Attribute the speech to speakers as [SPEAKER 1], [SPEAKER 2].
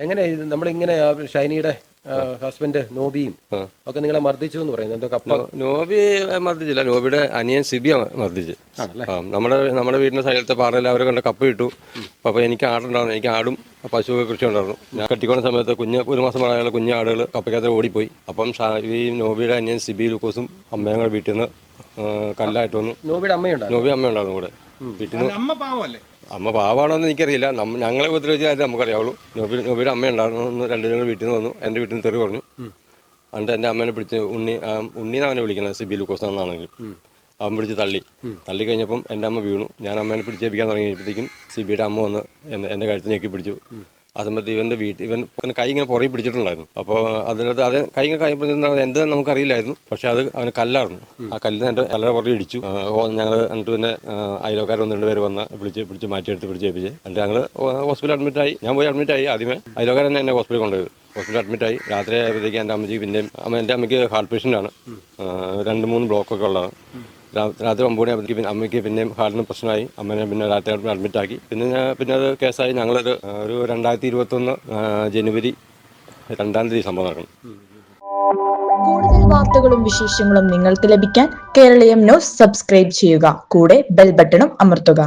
[SPEAKER 1] എങ്ങനെ നമ്മളിങ്ങനെ ഷൈനിയുടെ ഹസ്ബൻഡ് നോബിയും ഒക്കെ നിങ്ങളെ മർദ്ദിച്ചു എന്ന് പറയുന്നത്? എന്തോ കപ്പ
[SPEAKER 2] നോബി മർദ്ദിച്ചില്ല. നോബിയുടെ അനിയൻ സിബിയ മർദ്ദിച്ച്. നമ്മുടെ നമ്മുടെ വീടിന്റെ സൈഡിലത്തെ പാറയിൽ അവരെ കണ്ട കപ്പ് ഇട്ടു. അപ്പൊ എനിക്ക് ആടുണ്ടായിരുന്നു. എനിക്ക് ആടും പശുവൊക്കെ കൃഷി ഉണ്ടായിരുന്നു. ഞാൻ കെട്ടിക്കുന്ന സമയത്ത് കുഞ്ഞ് ഒരു മാസം പ്രായമുള്ള കുഞ്ഞ് ആടുകൾ കപ്പയ്ക്കകത്ത് ഓടിപ്പോയി. അപ്പം ഷാ- ഈ നോബിയുടെ അനിയൻ സിബി ലൂക്കോസും അമ്മയും കൂടെ വീട്ടിൽ നിന്ന് കല്ലായിട്ട് വന്നു.
[SPEAKER 1] നോബിയുടെ അമ്മയുണ്ടായിരുന്നു?
[SPEAKER 2] നോബി അമ്മയുണ്ടായിരുന്നു കൂടെ. വീട്ടിൽ നിന്ന്
[SPEAKER 3] അമ്മ
[SPEAKER 2] അമ്മ പാവാണോന്ന് എനിക്കറിയില്ല. ഞങ്ങളെ ഉപദ്രവിച്ചാൽ നമുക്കറിയാവുള്ളൂ. നോബി നോബിയുടെ അമ്മയുണ്ടായിരുന്നു രണ്ടുപേരും കൂടെ വീട്ടിൽ നിന്ന് വന്നു. എന്റെ വീട്ടിൽ നിന്ന് തെറി പറഞ്ഞു. എന്നിട്ട് എന്റെ അമ്മേനെ പിടിച്ച് ഉണ്ണി ഉണ്ണി അവനെ വിളിക്കുന്നത് സിബി ലൂക്കോസ് എന്നാണെങ്കിൽ അവൻ പിടിച്ച് തള്ളി. തള്ളി കഴിഞ്ഞപ്പം എന്റെ അമ്മ വീണു. ഞാൻ അമ്മേനെ പിടിച്ചേപ്പിക്കാൻ തുടങ്ങിയപ്പോഴത്തേക്കും സിബിയുടെ അമ്മ വന്ന് എന്റെ എന്റെ കഴുത്ത് ഞെക്കി പിടിച്ചു. ആ ഇവന്റെ വീട്ടിൽ ഇവൻ കൈ ഇങ്ങനെ പുറകെ പിടിച്ചിട്ടുണ്ടായിരുന്നു. അപ്പോൾ അതിനകത്ത് അത് കൈ ഇങ്ങനെ കൈ എന്താ നമുക്കറിയില്ലായിരുന്നു. പക്ഷെ അത് അവന് കല്ലായിരുന്നു. ആ കല്ലിന് എന്റെ കല്ലറ പുറകെ ഇടിച്ചു. ഞങ്ങൾ എന്നിട്ട് പിന്നെ അയലോക്കാർ ഒന്ന് രണ്ട് പേര് വന്ന് പിടിച്ച് പിടിച്ച് മാറ്റിയെടുത്ത് പിടിച്ചേപ്പിച്ച്. എന്നിട്ട് ഞങ്ങൾ ഹോസ്പിറ്റലിൽ അഡ്മിറ്റ് ആയി. ഞാൻ പോയി അഡ്മിറ്റായി ആദ്യമേ. അയലോക്കാർ തന്നെ എന്നെ ഹോസ്പിറ്റലിൽ കൊണ്ടുപോയി. ഹോസ്പിറ്റലിൽ അഡ്മിറ്റായി രാത്രി ആയപ്പോഴത്തേക്ക് എന്റെ അമ്മച്ചിക്ക് പിന്നെയും അമ്മ എന്റെ അമ്മയ്ക്ക് ഹാർട്ട് പേഷ്യന്റാണ് രണ്ട് മൂന്ന് ബ്ലോക്കൊക്കെ ഉള്ളതാണ്. രാത്രി ഒമ്പത് മണി അമ്മയ്ക്ക് പിന്നെയും ഹാർട്ടിന് പ്രശ്നമായി. അമ്മനെ പിന്നെ രാത്രി അഡ്മിറ്റ് ആക്കി. പിന്നെ ഞാൻ പിന്നെ അത് കേസായി. ഞങ്ങളൊരു ഒരു രണ്ടായിരത്തി ഇരുപത്തൊന്ന് ജനുവരി രണ്ടാം തീയതി സംഭവം നടക്കണം
[SPEAKER 4] കൂടുതൽ വാർത്തകളും വിശേഷങ്ങളും നിങ്ങൾക്ക് ലഭിക്കാൻ കേരളീയം ന്യൂസ് സബ്സ്ക്രൈബ് ചെയ്യുക. കൂടെ ബെൽ ബട്ടണും അമർത്തുക.